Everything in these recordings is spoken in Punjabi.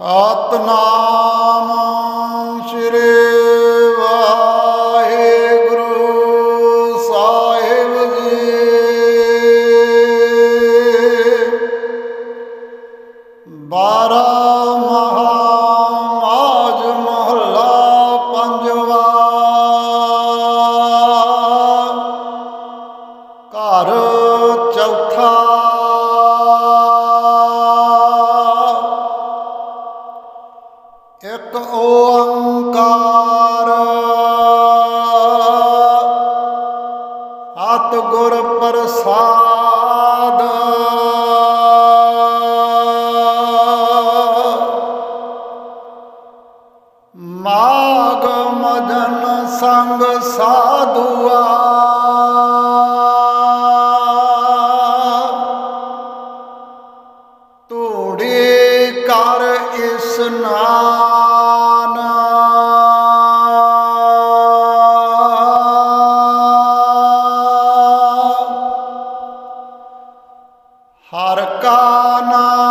ਸਤਨਾਮ ਸ੍ਰੀ ਵਾਹਿਗੁਰੂ ਸਾਹਿਬ ਜੀ। ਬਾਰਾ ਮਹਾਮਾਜ ਮਹੱਲਾ ਪੰਜਵਾ। ਘਰ ਚੌ ਮਾਗ ਮਦਨ ਸੰਗ ਸਾਧੂਆ। ਤੋੜੇ ਕਰ ਇਸ ਨਾਨ। ਹਰ ਕਾ ਨਾਮ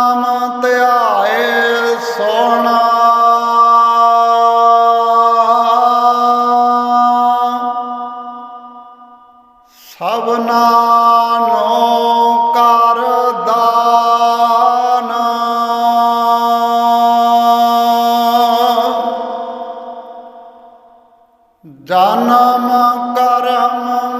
karma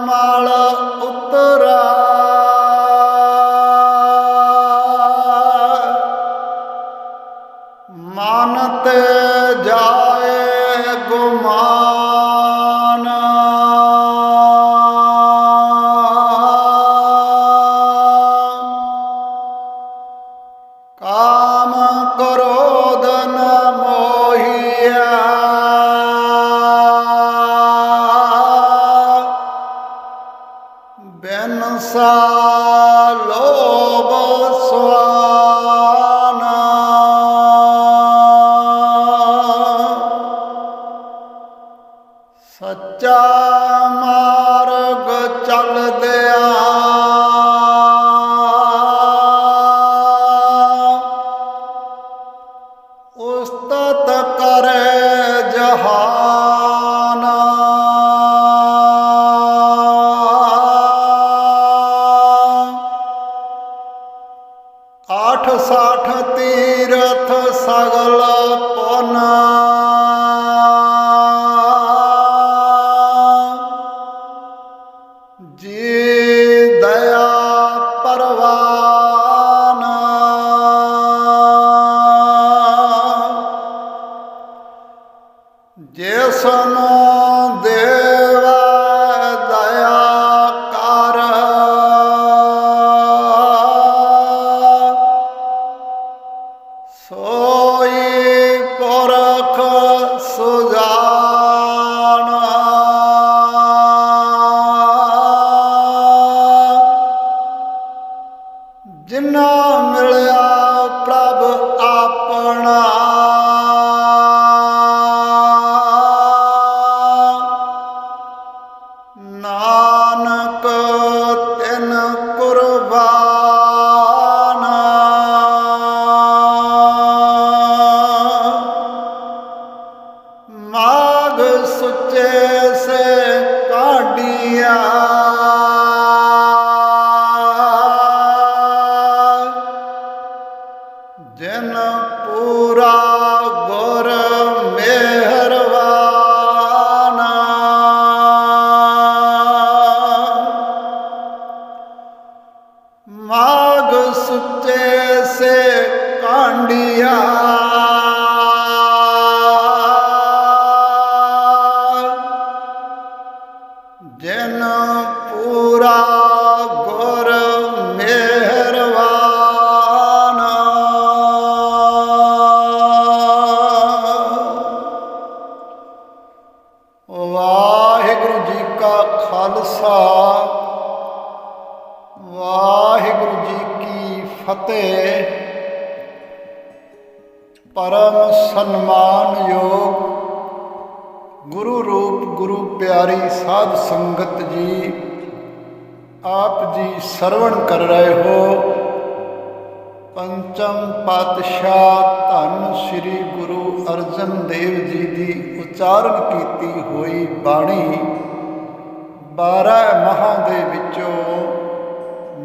Oh. ਨਾਨਕ ਤਿਨ ਕੁਰਬਾਨ। ਮਾਗ ਸੁਚੇ ਸੇ ਕਾਢੀਆ। ਜਨ ਪੂਰਾ ਗੁਰ ਮੇਹ। ਗੁਰੂ ਪਿਆਰੀ ਸਾਧ ਸੰਗਤ ਜੀ, ਆਪ ਜੀ ਸਰਵਣ ਕਰ ਰਹੇ ਹੋ। ਪੰਚਮ ਪਾਤਸ਼ਾਹ ਧੰਨ ਸ੍ਰੀ ਗੁਰੂ ਅਰਜਨ ਦੇਵ ਜੀ ਦੀ ਉਚਾਰਨ ਕੀਤੀ ਹੋਈ ਬਾਣੀ 12 ਮਹਾਂ ਦੇ ਵਿੱਚੋਂ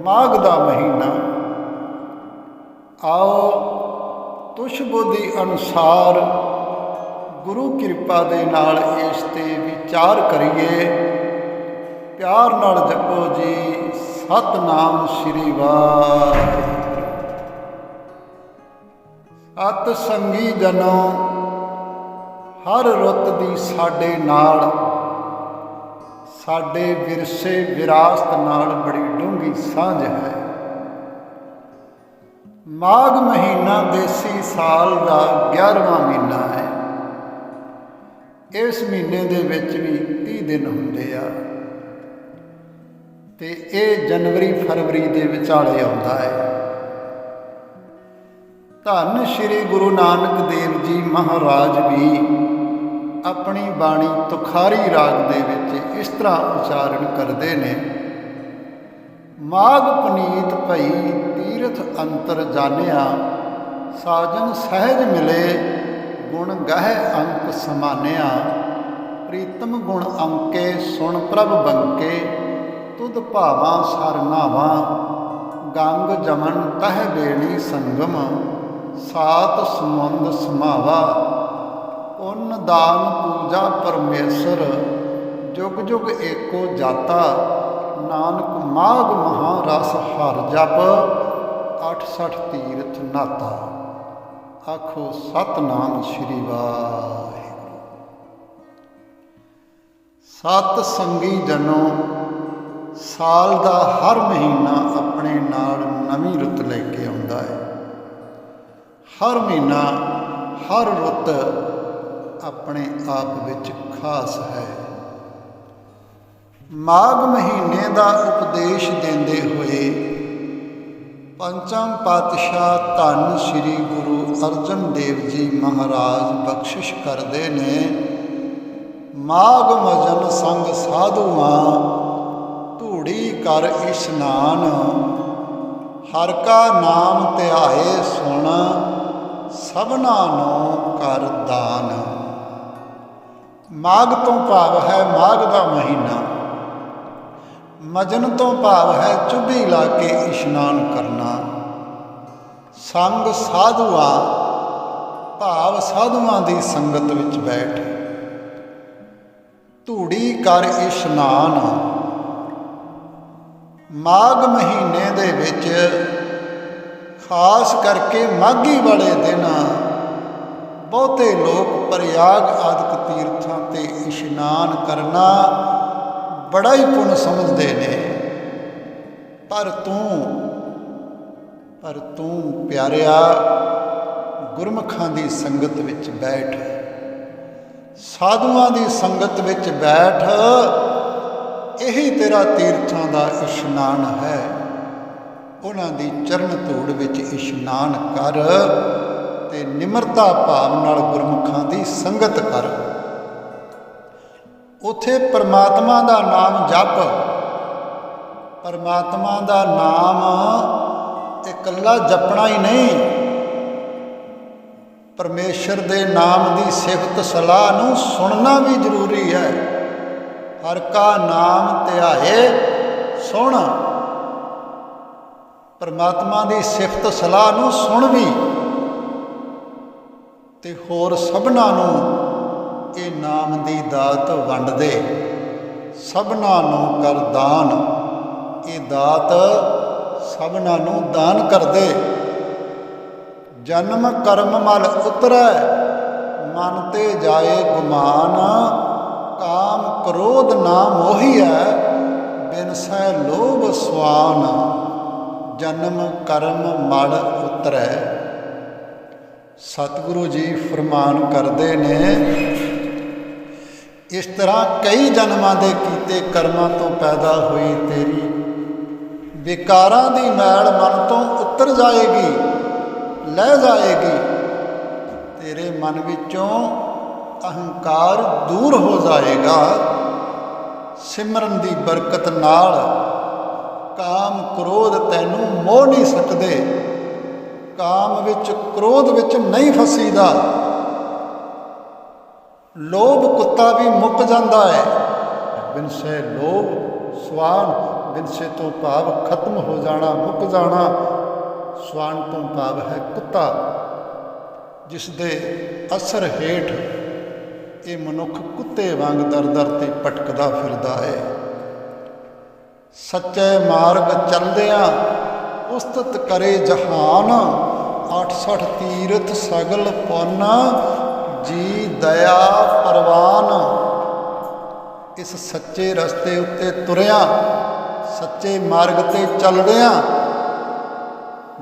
ਮਾਘ ਦਾ ਮਹੀਨਾ। ਆਓ, ਤੁਸ਼ਬੁੱਧੀ ਅਨੁਸਾਰ ਗੁਰੂ ਕਿਰਪਾ ਦੇ ਨਾਲ ਇਸ ਤੇ ਵਿਚਾਰ ਕਰੀਏ। ਪਿਆਰ ਨਾਲ ਜਪੋ ਜੀ। ਸਤਨਾਮ ਸ੍ਰੀ ਵਾਹਿਗੁਰੂ। ਅਤ ਸੰਗੀ ਜਨੋ, ਹਰ ਰੁੱਤ ਦੀ ਸਾਡੇ ਨਾਲ। ਸਾਡੇ ਵਿਰਸੇ ਵਿਰਾਸਤ ਨਾਲ ਬੜੀ ਡੂੰਘੀ ਸਾਂਝ ਹੈ। ਮਾਘ ਮਹੀਨਾ ਦੇਸੀ ਸਾਲ ਦਾ 11ਵਾਂ ਮਹੀਨਾ ਹੈ। ਇਸ ਮਹੀਨੇ ਦੇ ਵਿੱਚ ਵੀ 30 ਦਿਨ ਹੁੰਦੇ ਆ। ਤੇ ਇਹ ਜਨਵਰੀ, ਫਰਵਰੀ ਦੇ ਵਿਚਾਲੇ ਆਉਂਦਾ ਹੈ। ਧੰਨ ਸ਼੍ਰੀ ਗੁਰੂ ਨਾਨਕ ਦੇਵ ਜੀ ਮਹਾਰਾਜ ਵੀ ਆਪਣੀ ਬਾਣੀ ਤੁਖਾਰੀ ਰਾਗ ਦੇ ਵਿੱਚ ਇਸ ਤਰ੍ਹਾਂ ਉਚਾਰਨ ਕਰਦੇ ਨੇ ਮਾਗ ਪਨੀਤ ਭਈ ਤੀਰਥ ਅੰਤਰ ਜਾਣਿਆ, ਸਾਜਨ ਸਹਿਜ ਮਿਲੇ ਗੁਣ ਗਹਿ ਅੰਕ ਸਮਾਨਿਆ, ਪ੍ਰੀਤਮ ਗੁਣ ਅੰਕੇ ਸੁਣ ਪ੍ਰਭ ਬੰਕੇ, ਤੁਧ ਭਾਵਾਂ ਸਰਨਾਵਾ ਗੰਗ ਜਮਨ ਤਹਿ ਬੇਣੀ ਸੰਗਮ, ਸਾਤ ਸਮੁੰਦ ਸਮਾਵਾ। ਉਨ ਦਾਨ ਪੂਜਾ ਪਰਮੇਸ਼ਰ, ਜੁਗ ਜੁਗ ਏਕੋ ਜਾਤਾ, ਨਾਨਕ ਮਾਗ ਮਹਾ ਰਸ ਹਰ ਜਪ 68 ਤੀਰਥ ਨਾਤਾ। ਆਖੋ ਸਤਨਾਮ ਸ਼੍ਰੀ ਵਾਹਿਗੁਰੂ। ਸਤ ਸੰਗੀ ਜਨੋ, ਸਾਲ ਦਾ ਹਰ ਮਹੀਨਾ ਆਪਣੇ ਨਾਲ ਨਵੀਂ ਰੁੱਤ ਲੈ ਕੇ ਆਉਂਦਾ ਹੈ। ਹਰ ਮਹੀਨਾ, ਹਰ ਰੁੱਤ ਆਪਣੇ ਆਪ ਵਿੱਚ ਖਾਸ ਹੈ। ਮਾਘ ਮਹੀਨੇ ਦਾ ਉਪਦੇਸ਼ ਦਿੰਦੇ ਹੋਏ ਪੰਚਮ ਪਾਤਸ਼ਾਹ ਧੰਨ ਸ੍ਰੀ ਗੁਰੂ ਅਰਜਨ ਦੇਵ ਜੀ ਮਹਾਰਾਜ ਬਖਸ਼ਿਸ਼ ਕਰਦੇ ਨੇ। ਮਾਘ ਮਜਨ ਸੰਗ ਸਾਧੂਆਂ ਧੂੜੀ ਕਰ ਇਸ਼ਨਾਨ ਹਰ ਕਾ ਨਾਮ ਧਿਆਏ ਸੁਣ, ਸਭਨਾ ਨੂੰ ਕਰ ਦਾਨ। ਮਾਘ ਤੋਂ ਭਾਵ ਹੈ ਮਾਘ ਦਾ ਮਹੀਨਾ। ਮਜਨ ਤੋਂ ਭਾਵ ਹੈ ਚੁੱਭੀ ਲਾ ਕੇ ਇਸ਼ਨਾਨ ਕਰਨਾ। ਸੰਗ ਸਾਧੂਆਂ, ਭਾਵ ਸਾਧੂਆਂ ਦੀ ਸੰਗਤ ਵਿੱਚ ਬੈਠ। ਧੂੜੀ ਕਰ ਇਸ਼ਨਾਨ। ਮਾਘ ਮਹੀਨੇ ਦੇ ਵਿੱਚ ਖਾਸ ਕਰਕੇ ਮਾਘੀ ਵਾਲੇ ਦਿਨ ਬਹੁਤੇ ਲੋਕ ਪ੍ਰਯਾਗ ਆਦਿਕ ਤੀਰਥਾਂ ਤੇ ਇਸ਼ਨਾਨ ਕਰਨਾ ਬੜਾ ਹੀ ਪੁੰਨ ਸਮਝਦੇ ਨੇ, ਪਰ ਤੂੰ ਪਰ ਤੂੰ ਪਿਆਰਿਆ, ਗੁਰਮਖਾਂ ਦੀ ਸੰਗਤ ਵਿੱਚ ਬੈਠ। ਸਾਧੂਆਂ ਦੀ ਸੰਗਤ ਵਿੱਚ ਬੈਠ, ਇਹੀ ਤੇਰਾ ਤੀਰਥਾਂ ਦਾ ਇਸ਼ਨਾਨ ਹੈ। ਉਹਨਾਂ ਦੀ ਚਰਨ ਧੂੜ ਵਿੱਚ ਇਸ਼ਨਾਨ ਕਰ ਤੇ ਨਿਮਰਤਾ ਭਾਵ ਨਾਲ ਗੁਰਮੁਖਾਂ ਦੀ ਸੰਗਤ ਕਰ। ਉਥੇ ਪਰਮਾਤਮਾ ਦਾ ਨਾਮ ਜਪ। ਪਰਮਾਤਮਾ ਦਾ ਨਾਮ ਇਕੱਲਾ ਜਪਣਾ ਹੀ ਨਹੀਂ। ਪਰਮੇਸ਼ਰ ਦੇ ਨਾਮ ਦੀ ਸਿਫਤ ਸਲਾਹ ਨੂੰ ਸੁਣਨਾ ਵੀ ਜ਼ਰੂਰੀ ਹੈ। ਹਰ ਕਾ ਨਾਮ ਧਿਆਏ, ਸੁਣ। ਪਰਮਾਤਮਾ ਦੀ ਸਿਫਤ ਸਲਾਹ ਨੂੰ ਸੁਣ ਵੀ। ਤੇ ਹੋਰ ਸਭਨਾਂ ਨੂੰ ਇਹ ਨਾਮ ਦੀ ਦਾਤ ਵੰਡਦੇ। ਸਭਨਾ ਨੂੰ ਕਰ ਦਾਨ। ਇਹ ਦਾਤ ਸਭਨਾ ਨੂੰ ਦਾਨ ਕਰਦੇ। ਜਨਮ ਕਰਮ ਮਲ ਉਤਰੈ, ਮਨ ਤੇ ਜਾਏ ਗੁਮਾਨ। ਕਾਮ ਕ੍ਰੋਧ ਨਾ ਮੋਹੀਐ, ਬਿਨ ਸਹਿ ਲੋਭ ਸਵਾਨ। ਜਨਮ ਕਰਮ ਮਲ ਉਤਰੈ। ਸਤਿਗੁਰੂ ਜੀ ਫਰਮਾਨ ਕਰਦੇ ਨੇ ਇਸ ਤਰ੍ਹਾਂ ਕਈ ਜਨਮਾਂ ਦੇ ਕੀਤੇ ਕਰਮਾਂ ਤੋਂ ਪੈਦਾ ਹੋਈ ਤੇਰੀ। ਵਿਕਾਰਾਂ ਦੀ ਮੈਲ ਮਨ ਤੋਂ ਉਤਰ ਜਾਏਗੀ, ਲੈ ਜਾਏਗੀ। ਤੇਰੇ ਮਨ ਵਿੱਚੋਂ ਅਹੰਕਾਰ ਦੂਰ ਹੋ ਜਾਏਗਾ। ਸਿਮਰਨ ਦੀ ਬਰਕਤ ਨਾਲ ਕਾਮ ਕ੍ਰੋਧ ਤੈਨੂੰ ਮੋਹ ਨਹੀਂ ਸਕਦੇ। ਕਾਮ ਵਿੱਚ ਕ੍ਰੋਧ ਵਿੱਚ ਨਹੀਂ ਫਸੀਦਾ। ਲੋਭ ਕੁੱਤਾ ਵੀ ਮੁੱਕ ਜਾਂਦਾ ਹੈ। ਬਿਨਸੇ ਲੋਭ ਸਵਾਨ ਬਿਨਸੇ ਤੋਂ ਭਾਵ ਖਤਮ ਹੋ ਜਾਣਾ, ਮੁੱਕ ਜਾਣਾ। ਸਵਾਨ ਤੋਂ ਭਾਵ ਹੈ ਕੁੱਤਾ, ਜਿਸ ਦੇ ਅਸਰ ਹੇਠ ਇਹ ਮਨੁੱਖ ਕੁੱਤੇ ਵਾਂਗ ਦਰ-ਦਰ ਤੇ ਭਟਕਦਾ ਫਿਰਦਾ ਹੈ। ਸੱਚੇ ਮਾਰਗ ਚੱਲਦਿਆਂ ਉਸਤਤ ਕਰੇ ਜਹਾਨ 68 ਤੀਰਥ ਸਗਲ ਪੌਨਾ ਜੀ ਦਇਆ ਪਰਵਾਨ। ਇਸ ਸੱਚੇ ਰਸਤੇ ਉੱਤੇ ਤੁਰਿਆ, ਸੱਚੇ ਮਾਰਗ ਤੇ ਚੱਲਦਿਆਂ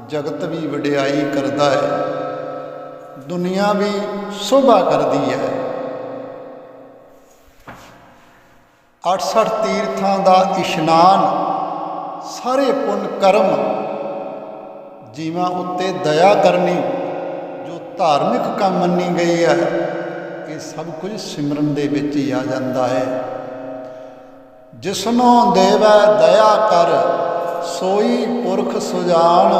ਜਗਤ ਵੀ ਵਡਿਆਈ ਕਰਦਾ ਹੈ, ਦੁਨੀਆ ਵੀ ਸ਼ੋਭਾ ਕਰਦੀ ਹੈ। 68 ਤੀਰਥਾਂ ਦਾ ਇਸ਼ਨਾਨ, ਸਾਰੇ ਪੁੰਨ ਕਰਮ, ਜੀਵਾਂ ਉੱਤੇ ਦਇਆ ਕਰਨੀ ਧਾਰਮਿਕ ਕੰਮ ਮੰਨੀ ਗਈ ਹੈ। ਇਹ ਸਭ ਕੁਝ ਸਿਮਰਨ ਦੇ ਵਿੱਚ ਹੀ ਆ ਜਾਂਦਾ ਹੈ। ਜਿਸਨੂੰ ਦੇਵੈ ਦਇਆ ਕਰ, ਸੋਈ ਪੁਰਖ ਸੁਜਾਨ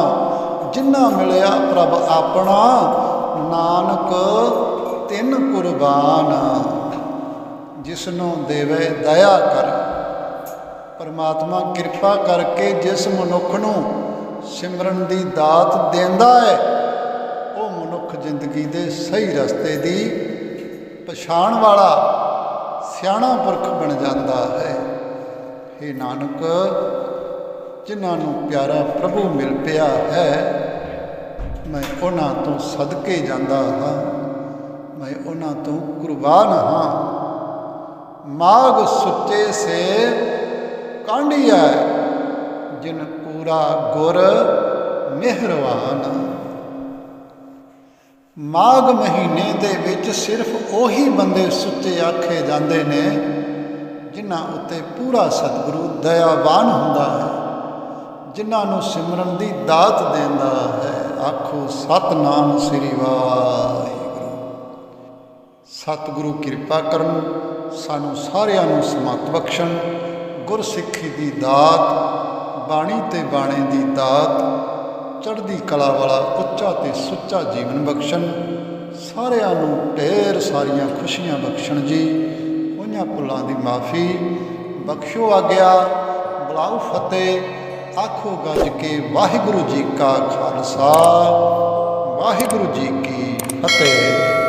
ਜਿਨ੍ਹਾਂ ਮਿਲਿਆ ਪ੍ਰਭ ਆਪਣਾ, ਨਾਨਕ ਤਿੰਨ ਕੁਰਬਾਨ। ਜਿਸਨੂੰ ਦੇਵੇ ਦਇਆ ਕਰ, ਪਰਮਾਤਮਾ ਕਿਰਪਾ ਕਰਕੇ ਜਿਸ ਮਨੁੱਖ ਨੂੰ ਸਿਮਰਨ ਦੀ ਦਾਤ ਦਿੰਦਾ ਹੈ ਮਨੁੱਖ ਜ਼ਿੰਦਗੀ ਦੇ ਸਹੀ ਰਸਤੇ ਦੀ ਪਛਾਣ ਵਾਲਾ ਸਿਆਣਾ ਪੁਰਖ ਬਣ ਜਾਂਦਾ ਹੈ। हे ਨਾਨਕ, ਜਿਨ੍ਹਾਂ ਨੂੰ ਪਿਆਰਾ ਪ੍ਰਭੂ ਮਿਲ ਪਿਆ ਹੈ, ਮੈਂ ਉਹਨਾਂ ਤੋਂ ਸਦਕੇ ਜਾਂਦਾ ਹਾਂ। ਮੈਂ ਉਹਨਾਂ ਤੋਂ ਕੁਰਬਾਨ ਹਾਂ। ਮਾਗ ਸੁੱਚੇ ਸੇ ਕਾਂਢੀਆ ਜਿਨ ਪੂਰਾ ਗੁਰ ਮਿਹਰਵਾਨ ਮਾਘ ਮਹੀਨੇ ਦੇ ਵਿੱਚ ਸਿਰਫ ਉਹੀ ਬੰਦੇ ਸੁੱਚੇ ਆਖੇ ਜਾਂਦੇ ਨੇ, ਜਿਨ੍ਹਾਂ ਉੱਤੇ ਪੂਰਾ ਸਤਿਗੁਰੂ ਦਇਆਵਾਨ ਹੁੰਦਾ ਹੈ, ਜਿਨ੍ਹਾਂ ਨੂੰ ਸਿਮਰਨ ਦੀ ਦਾਤ ਦਿੰਦਾ ਹੈ। ਆਖੋ, ਸਤਨਾਮ ਸ੍ਰੀ ਵਾਹਿਗੁਰੂ। ਸਤਿਗੁਰੂ ਕਿਰਪਾ ਕਰਨ, ਸਾਨੂੰ ਸਾਰਿਆਂ ਨੂੰ ਸਮਤ ਬਖਸ਼ਣ, ਗੁਰਸਿੱਖੀ ਦੀ ਦਾਤ, ਬਾਣੀ ਤੇ ਬਾਣੇ ਦੀ ਦਾਤ ਚੜ੍ਹਦੀ ਕਲਾ ਵਾਲਾ, ਉੱਚਾ ਤੇ ਸੁੱਚਾ ਜੀਵਨ ਬਖਸ਼ਣ। ਸਾਰਿਆਂ ਨੂੰ ਢੇਰ ਸਾਰੀਆਂ ਖੁਸ਼ੀਆਂ ਬਖਸ਼ਣ ਜੀ। ਉਹਨਾਂ ਭੁੱਲਾਂ ਦੀ ਮਾਫੀ ਬਖਸ਼ੋ ਆਗਿਆ। ਬੁਲਾਓ ਫਤਿਹ, ਆਖੋ ਗੱਜ ਕੇ ਵਾਹਿਗੁਰੂ ਜੀ ਕਾ ਖਾਲਸਾ। ਵਾਹਿਗੁਰੂ ਜੀ ਕੀ ਫਤਿਹ।